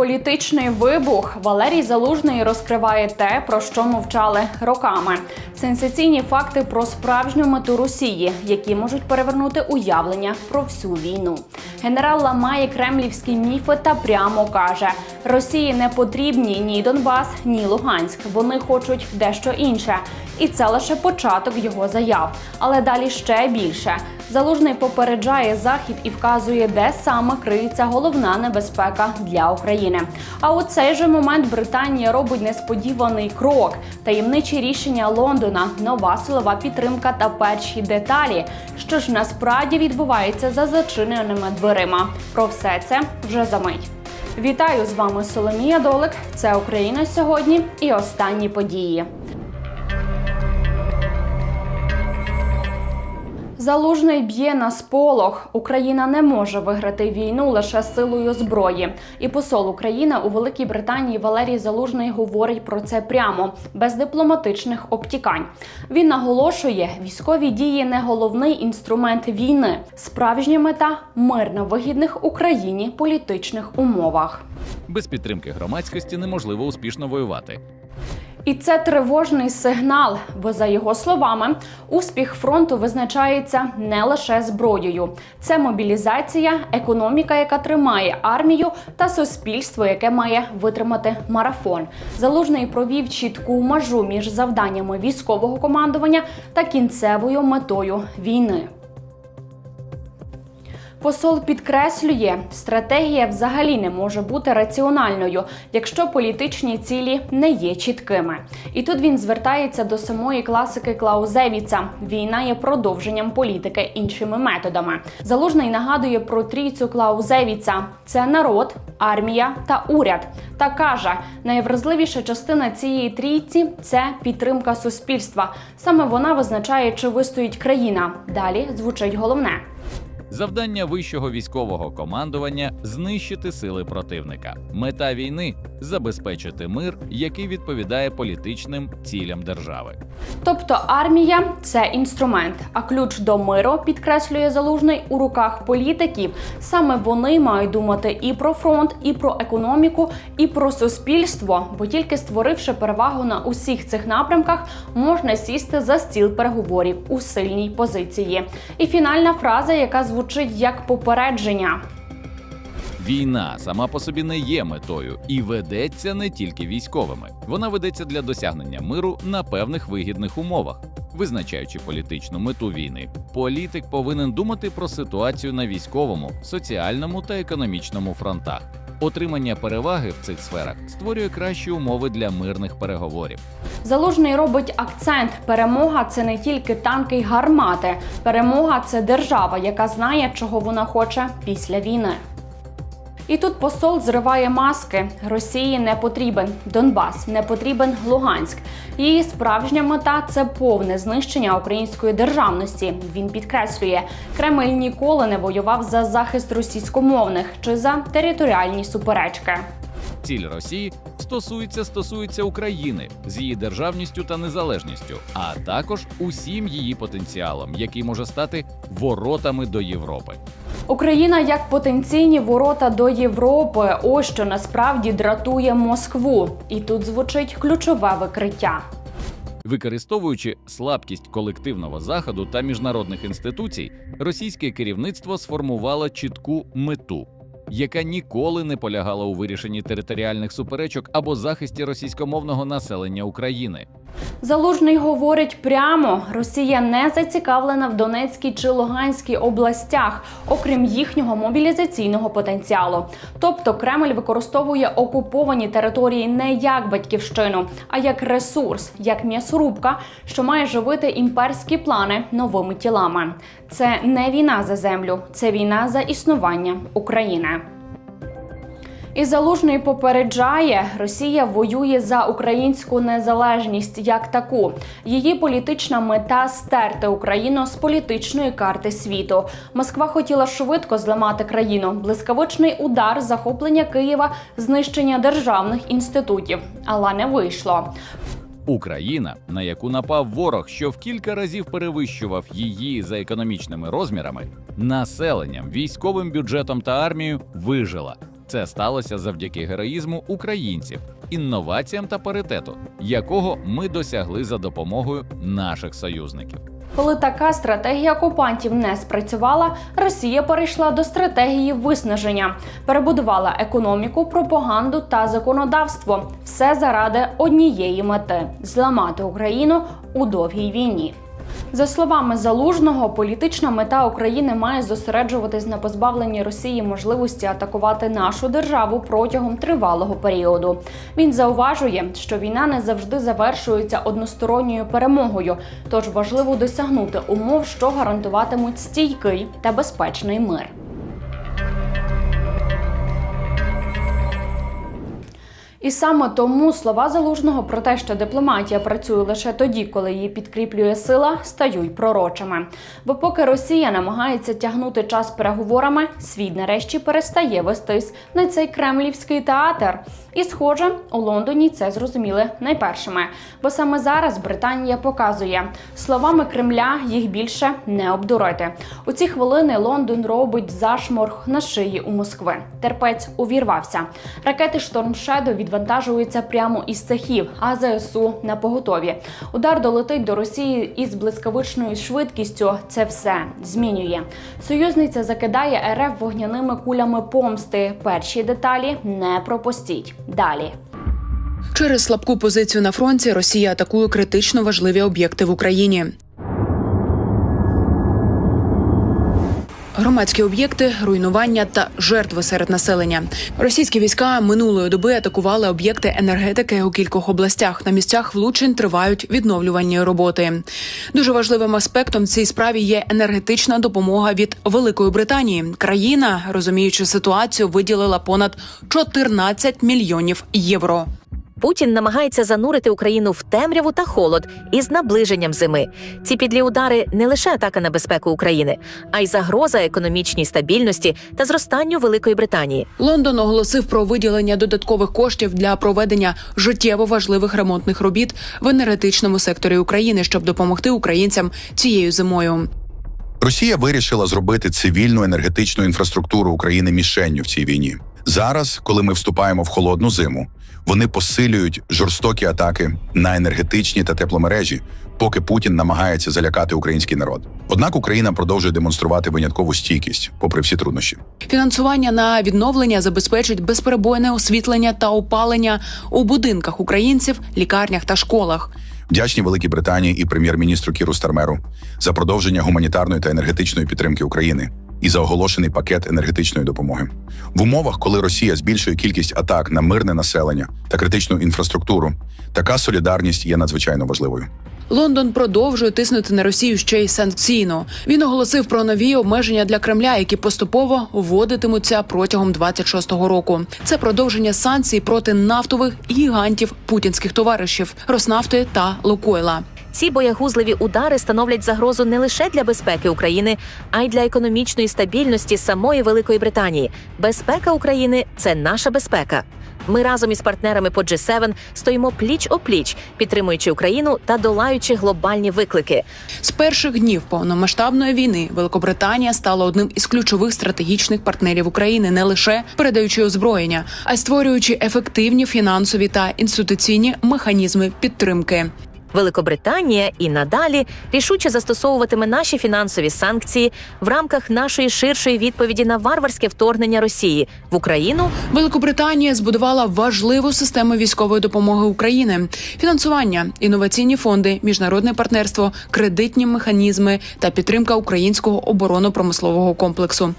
Політичний вибух Валерій Залужний розкриває те, про що мовчали роками. Сенсаційні факти про справжню мету Росії, які можуть перевернути уявлення про всю війну. Генерал ламає кремлівські міфи та прямо каже: Росії не потрібні ні Донбас, ні Луганськ. Вони хочуть дещо інше. І це лише початок його заяв. Але далі ще більше. Залужний попереджає захід і вказує, де саме криється головна небезпека для України. А у цей же момент Британія робить несподіваний крок: таємничі рішення Лондона, нова силова підтримка та перші деталі. Що ж насправді відбувається за зачиненими дверима? Про все це вже за мить. Вітаю з вами Соломія Долик. Це Україна сьогодні і останні події. Залужний б'є на сполох. Україна не може виграти війну лише силою зброї. І посол України у Великій Британії Валерій Залужний говорить про це прямо, без дипломатичних обтікань. Він наголошує, військові дії не головний інструмент війни. Справжня мета мир на вигідних Україні політичних умовах. Без підтримки громадськості неможливо успішно воювати. І це тривожний сигнал, бо за його словами, успіх фронту визначається не лише зброєю. Це мобілізація, економіка, яка тримає армію, та суспільство, яке має витримати марафон. Залужний провів чітку межу між завданнями військового командування та кінцевою метою війни. Посол підкреслює, стратегія взагалі не може бути раціональною, якщо політичні цілі не є чіткими. І тут він звертається до самої класики Клаузевіца: війна є продовженням політики іншими методами. Залужний нагадує про трійцю Клаузевіца: це народ, армія та уряд. Та каже, найвразливіша частина цієї трійці це підтримка суспільства. Саме вона визначає, чи вистоїть країна. Далі звучить головне. Завдання вищого військового командування знищити сили противника. Мета війни забезпечити мир, який відповідає політичним цілям держави. Тобто армія це інструмент, а ключ до миру, підкреслює залужний у руках політиків. Саме вони мають думати і про фронт, і про економіку, і про суспільство. Бо тільки створивши перевагу на усіх цих напрямках, можна сісти за стіл переговорів у сильній позиції. І фінальна фраза, яка звучить як попередження. Війна сама по собі не є метою і ведеться не тільки військовими. Вона ведеться для досягнення миру на певних вигідних умовах. Визначаючи політичну мету війни, політик повинен думати про ситуацію на військовому, соціальному та економічному фронтах. Отримання переваги в цих сферах створює кращі умови для мирних переговорів. Залужний робить акцент: перемога це не тільки танки й гармати. Перемога це держава, яка знає, чого вона хоче після війни. І тут посол зриває маски. Росії не потрібен Донбас, не потрібен Луганськ. Її справжня мета це повне знищення української державності. Він підкреслює, Кремль ніколи не воював за захист російськомовних чи за територіальні суперечки. Ціль Росії стосується стосується України з її державністю та незалежністю, а також усім її потенціалом, який може стати воротами до Європи. Україна як потенційні ворота до Європи. Ось що насправді дратує Москву. І тут звучить ключове викриття. Використовуючи слабкість колективного заходу та міжнародних інституцій, російське керівництво сформувало чітку мету, яка ніколи не полягала у вирішенні територіальних суперечок або захисті російськомовного населення України. Залужний говорить прямо: Росія не зацікавлена в Донецькій чи Луганській областях, окрім їхнього мобілізаційного потенціалу. Тобто Кремль використовує окуповані території не як батьківщину, а як ресурс, як м'ясорубка, що має живити імперські плани новими тілами. Це не війна за землю, це війна за існування України. І залужний попереджає, Росія воює за українську незалежність як таку. Її політична мета стерти Україну з політичної карти світу. Москва хотіла швидко зламати країну. Блискавичний удар, захоплення Києва, знищення державних інститутів, але не вийшло. Україна, на яку напав ворог, що в кілька разів перевищував її за економічними розмірами, населенням, військовим бюджетом та армією, вижила. Це сталося завдяки героїзму українців, інноваціям та паритету, якого ми досягли за допомогою наших союзників. Коли така стратегія окупантів не спрацювала, Росія перейшла до стратегії виснаження, перебудувала економіку, пропаганду та законодавство. Все заради однієї мети зламати Україну у довгій війні. За словами залужного, політична мета України має зосереджуватись на позбавленні Росії можливості атакувати нашу державу протягом тривалого періоду. Він зауважує, що війна не завжди завершується односторонньою перемогою, тож важливо досягнути умов, що гарантуватимуть стійкий та безпечний мир. І саме тому слова залужного про те, що дипломатія працює лише тоді, коли її підкріплює сила, стають пророчими. Бо поки Росія намагається тягнути час переговорами, світ нарешті перестає вестись на цей кремлівський театр. І, схоже, у Лондоні це зрозуміли найпершими. Бо саме зараз Британія показує словами Кремля їх більше не обдурити. У ці хвилини Лондон робить зашморг на шиї у Москви. Терпець увірвався. Ракети Шторм Шедо відвантажуються прямо із цехів, а ЗСУ на поготові. Удар долетить до Росії із блискавичною швидкістю. Це все змінює. Союзниця закидає РФ вогняними кулями помсти. Перші деталі не пропустіть. Далі. Через слабку позицію на фронті Росія атакує критично важливі об'єкти в Україні. Громадські об'єкти, руйнування та жертви серед населення. Російські війська минулої доби атакували об'єкти енергетики у кількох областях. На місцях влучень тривають відновлювальні роботи. Дуже важливим аспектом в цій справі є енергетична допомога від Великої Британії. Країна, розуміючи ситуацію, виділила понад 14 мільйонів євро. Путін намагається занурити Україну в темряву та холод із наближенням зими. Ці підлі удари не лише атака на безпеку України, а й загроза економічній стабільності та зростанню Великої Британії. Лондон оголосив про виділення додаткових коштів для проведення життєво важливих ремонтних робіт в енергетичному секторі України, щоб допомогти українцям цією зимою. Росія вирішила зробити цивільну енергетичну інфраструктуру України мішенню в цій війні. Зараз, коли ми вступаємо в холодну зиму, вони посилюють жорстокі атаки на енергетичні та тепломережі, поки Путін намагається залякати український народ. Однак Україна продовжує демонструвати виняткову стійкість, попри всі труднощі. Фінансування на відновлення забезпечить безперебойне освітлення та опалення у будинках українців, лікарнях та школах. Вдячні Великій Британії і прем'єр-міністру Кіру Стармеру за продовження гуманітарної та енергетичної підтримки України і за оголошений пакет енергетичної допомоги в умовах, коли Росія збільшує кількість атак на мирне населення та критичну інфраструктуру. Така солідарність є надзвичайно важливою. Лондон продовжує тиснути на Росію ще й санкційно. Він оголосив про нові обмеження для Кремля, які поступово вводитимуться протягом 26-го року. Це продовження санкцій проти нафтових гігантів путінських товаришів Роснафти та Лукойла. Ці боягузливі удари становлять загрозу не лише для безпеки України, а й для економічної стабільності самої Великої Британії. Безпека України це наша безпека. Ми разом із партнерами по G7 стоїмо пліч опліч, підтримуючи Україну та долаючи глобальні виклики. З перших днів повномасштабної війни Великобританія стала одним із ключових стратегічних партнерів України, не лише передаючи озброєння, а й створюючи ефективні фінансові та інституційні механізми підтримки. Великобританія і надалі рішуче застосовуватиме наші фінансові санкції в рамках нашої ширшої відповіді на варварське вторгнення Росії в Україну Великобританія збудувала важливу систему військової допомоги України, фінансування, інноваційні фонди, міжнародне партнерство, кредитні механізми та підтримка українського оборонно-промислового комплексу.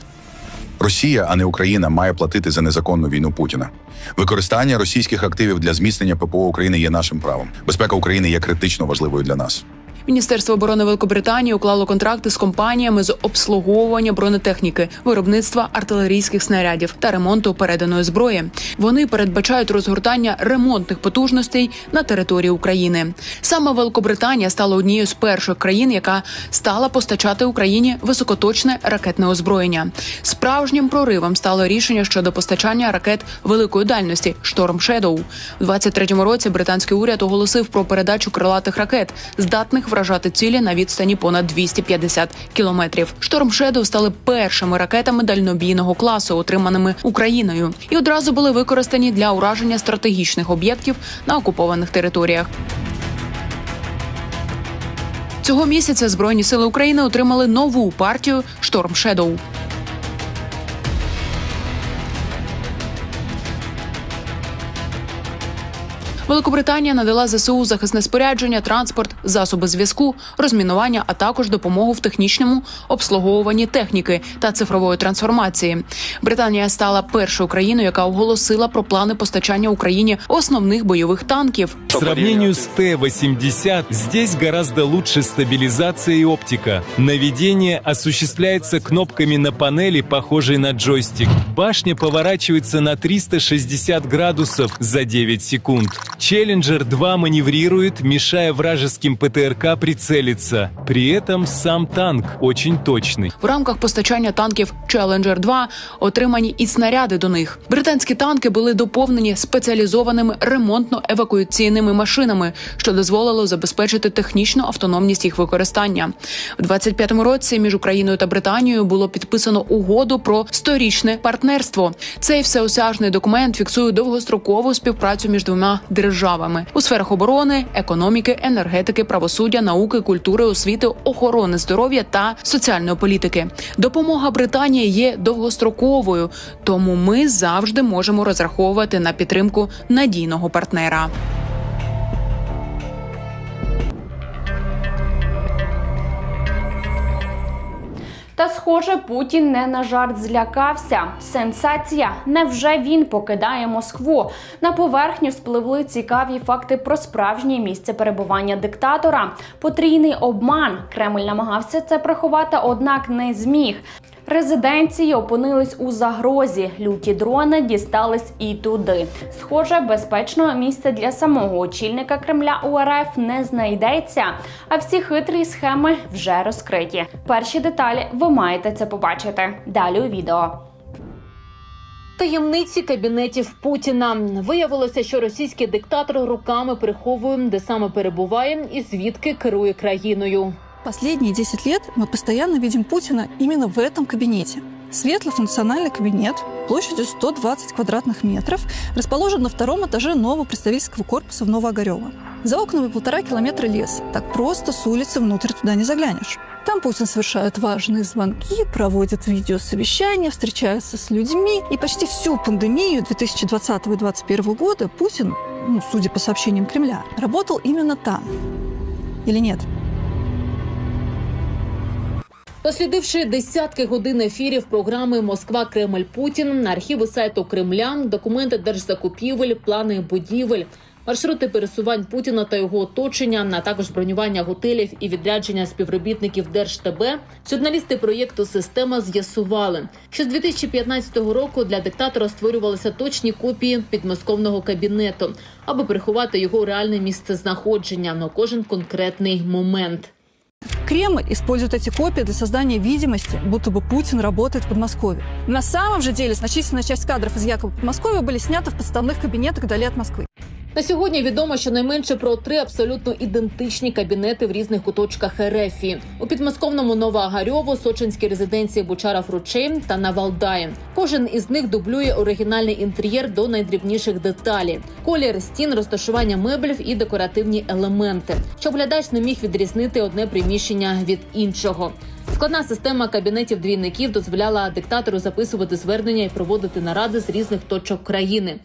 Росія, а не Україна, має платити за незаконну війну Путіна. Використання російських активів для зміцнення ППО України є нашим правом. Безпека України є критично важливою для нас. Міністерство оборони Великобританії уклало контракти з компаніями з обслуговування бронетехніки, виробництва артилерійських снарядів та ремонту переданої зброї. Вони передбачають розгортання ремонтних потужностей на території України. Саме Великобританія стала однією з перших країн, яка стала постачати Україні високоточне ракетне озброєння. Справжнім проривом стало рішення щодо постачання ракет великої дальності Шторм Шедоу. У 23-му році британський уряд оголосив про передачу крилатих ракет, здатних вражати цілі на відстані понад 250 кілометрів. Шторм Шедоу стали першими ракетами дальнобійного класу, отриманими Україною, і одразу були використані для ураження стратегічних об'єктів на окупованих територіях. Цього місяця Збройні сили України отримали нову партію Шторм Шедоу. Великобританія надала ЗСУ захисне спорядження, транспорт, засоби зв'язку, розмінування, а також допомогу в технічному обслуговуванні техніки та цифрової трансформації. Британія стала першою країною, яка оголосила про плани постачання Україні основних бойових танків. По сравнению с Т-80, здесь гораздо лучше стабилизация и оптика. Наведение осуществляется кнопками на панели, похожей на джойстик. Башня поворачивается на 360 градусов за 9 секунд. Челленджер 2 маневрирует, мешая вражеским ПТРК прицелиться. При этом сам танк очень точный. В рамках постачання танків Challenger 2 отримані і снаряди до них. Британські танки були доповнені спеціалізованими ремонтно-евакуаційними машинами, що дозволило забезпечити технічну автономність їх використання. В 25-му році між Україною та Британією було підписано угоду про сторічне партнерство. Цей всеосяжний документ фіксує довгострокову співпрацю між двома державами у сферах оборони, економіки, енергетики, правосуддя, науки, культури, освіти, охорони здоров'я та соціальної політики. Допомога Британії є довгостроковою, тому ми завжди можемо розраховувати на підтримку надійного партнера. Та, схоже, Путін не на жарт злякався. Сенсація. Невже він покидає Москву? На поверхню спливли цікаві факти про справжнє місце перебування диктатора. Потрійний обман. Кремль намагався це приховати, однак не зміг. Резиденції опинились у загрозі. Люті дрони дістались і туди. Схоже, безпечного місця для самого очільника Кремля у РФ не знайдеться. А всі хитрі схеми вже розкриті. Перші деталі ви маєте це побачити. Далі у відео. Таємниці кабінетів Путіна виявилося, що російський диктатор руками приховує, де саме перебуває і звідки керує країною. Последние 10 лет мы постоянно видим Путина именно в этом кабинете. Светло-функциональный кабинет площадью 120 квадратных метров расположен на втором этаже нового представительского корпуса в Новоогарево. За окнами полтора километра леса. Так просто с улицы внутрь туда не заглянешь. Там Путин совершает важные звонки, проводит видеосовещания, встречается с людьми. И почти всю пандемию 2020 и 2021 года Путин, ну, судя по сообщениям Кремля, работал именно там. Или нет? Дослідивши десятки годин ефірів програми Москва Кремль Путін, архіви сайту Кремля, документи держзакупівель, плани будівель, маршрути пересувань Путіна та його оточення, а також бронювання готелів і відрядження співробітників Держтб, журналісти проєкту Система з'ясували, що з 2015 року для диктатора створювалися точні копії підмосковного кабінету, аби приховати його реальне місце знаходження на кожен конкретний момент. Кремль использует эти копии для создания видимости, будто бы Путин работает в Подмосковье. На самом же деле значительная часть кадров из якобы Подмосковья были сняты в подставных кабинетах вдали от Москвы. На сьогодні відомо щонайменше про три абсолютно ідентичні кабінети в різних куточках РФ. у підмосковному Новоагарьово, Сочинській резиденції Бучара Фручей та на Валдаї. Кожен із них дублює оригінальний інтер'єр до найдрібніших деталей: колір стін, розташування меблів і декоративні елементи, щоб глядач не міг відрізнити одне приміщення від іншого. Складна система кабінетів двійників дозволяла диктатору записувати звернення і проводити наради з різних точок країни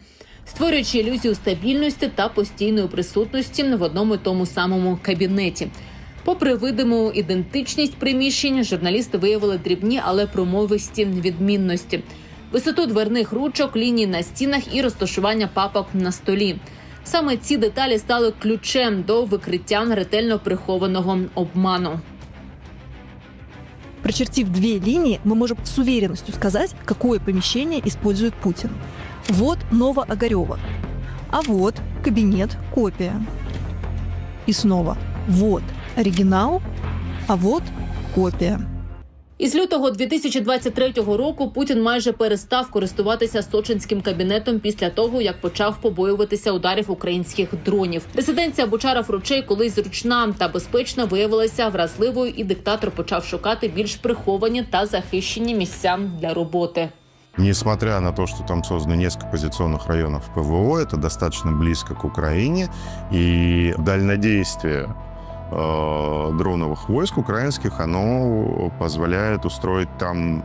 створюючи ілюзію стабільності та постійної присутності в одному і тому самому кабінеті. Попри видиму ідентичність приміщень, журналісти виявили дрібні, але промовисті відмінності: висоту дверних ручок, лінії на стінах і розташування папок на столі. Саме ці деталі стали ключем до викриття ретельно прихованого обману. Прочертив две линии, мы можем с уверенностью сказать, какое помещение использует Путин. Вот Новоогарево, а вот кабинет копия. И снова вот оригинал, а вот копия. Із лютого 2023 року Путін майже перестав користуватися сочинським кабінетом після того, як почав побоюватися ударів українських дронів. Резиденція Бучара Фручей, колись зручна та безпечна, виявилася вразливою, і диктатор почав шукати більш приховані та захищені місця для роботи. Несмотря на то, что там создано несколько позиционных районов ПВО, это достаточно близко к Украине, и дальнодействие э, дроновых войск украинских, оно позволяет устроить там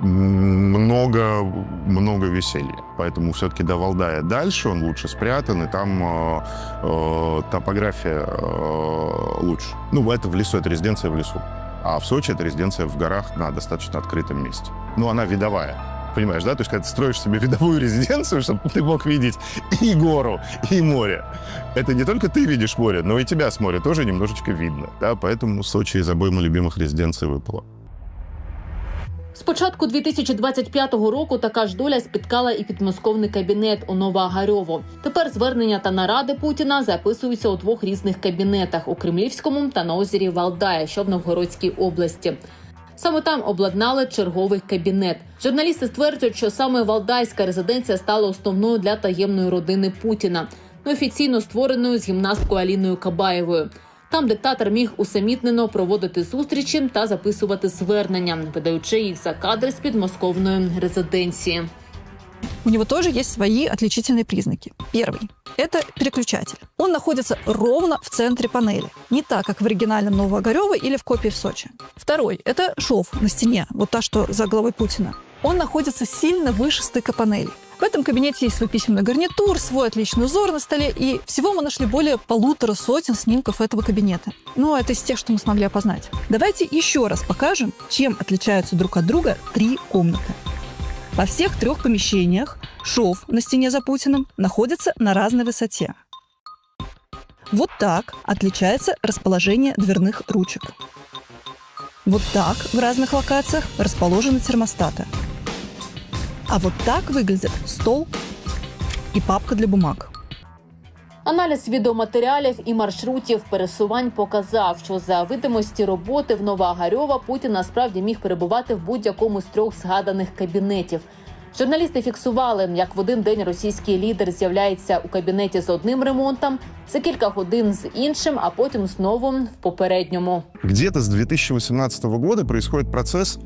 много, много веселья. Поэтому все-таки до Валдая дальше, он лучше спрятан, и там э, э, топография э, лучше. Ну, это в лесу, это резиденция в лесу. А в Сочи это резиденция в горах на достаточно открытом месте. Ну, она видовая. Понимаешь, да? То есть, когда ты строишь себе видовую резиденцию, чтобы ты мог видеть и гору, и море. Это не только ты видишь море, но и тебя с моря тоже немножечко видно. Да? Поэтому Сочи из обоймы любимых резиденций выпало. З початку 2025 року така ж доля спіткала і підмосковний кабінет у Новоагарьово. Тепер звернення та наради Путіна записуються у двох різних кабінетах у Кремлівському та на озері Валдая, що в Новгородській області. Саме там обладнали черговий кабінет. Журналісти стверджують, що саме Валдайська резиденція стала основною для таємної родини Путіна, офіційно створеною з гімнасткою Аліною Кабаєвою. Там диктатор міг усамітнено проводити зустрічі та записувати звернення, видаючи їх за кадри з підмосковної резиденції. У него тоже есть свои отличительные признаки. Первый – это переключатель. Он находится ровно в центре панели. Не так, как в оригинальном Новоогарево или в копии в Сочи. Второй – это шов на стене, вот та, что за головой Путина. Он находится сильно выше стыка панели. В этом кабинете есть свой письменный гарнитур, свой отличный узор на столе, и всего мы нашли более полутора сотен снимков этого кабинета. Ну, это из тех, что мы смогли опознать. Давайте еще раз покажем, чем отличаются друг от друга три комнаты. Во всех трех помещениях шов на стене за Путиным находится на разной высоте. Вот так отличается расположение дверных ручек. Вот так в разных локациях расположены термостаты. А вот так выглядит стол и папка для бумаг. Аналіз відеоматеріалів і маршрутів пересувань показав, що за видимості роботи в Новоагарьова Путін насправді міг перебувати в будь-якому з трьох згаданих кабінетів. Журналісти фіксували, як в один день російський лідер з'являється у кабінеті з одним ремонтом, за кілька годин з іншим, а потім знову в попередньому. Где-то с 2018 года происходит процесс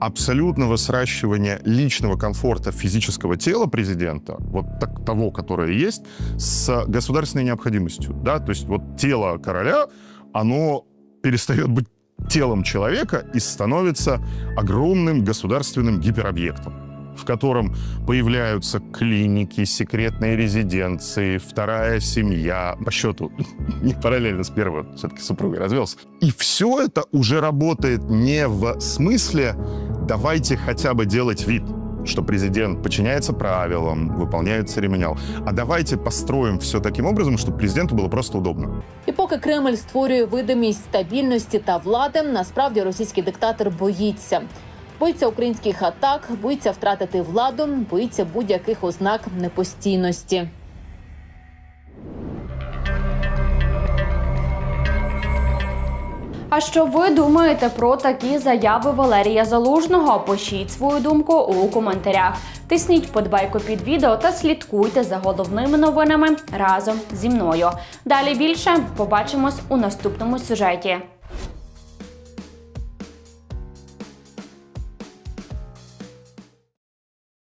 абсолютного сращивания личного комфорта физического тела президента, вот так, того, которое есть, с государственной необходимостью. Да? То есть вот тело короля, оно перестает быть телом человека и становится огромным государственным гиперобъектом в котором появляются клиники, секретные резиденции, вторая семья. По счету, не параллельно с первой, все-таки супругой развелся. И все это уже работает не в смысле «давайте хотя бы делать вид», что президент подчиняется правилам, выполняет церемониал. А давайте построим все таким образом, чтобы президенту было просто удобно. І поки Кремль створює видимість стабільності та влади, насправді російський диктатор боїться. Боїться українських атак, боїться втратити владу, боїться будь-яких ознак непостійності. А що ви думаєте про такі заяви Валерія Залужного? Пишіть свою думку у коментарях. Тисніть вподобайку під відео та слідкуйте за головними новинами разом зі мною. Далі більше побачимось у наступному сюжеті.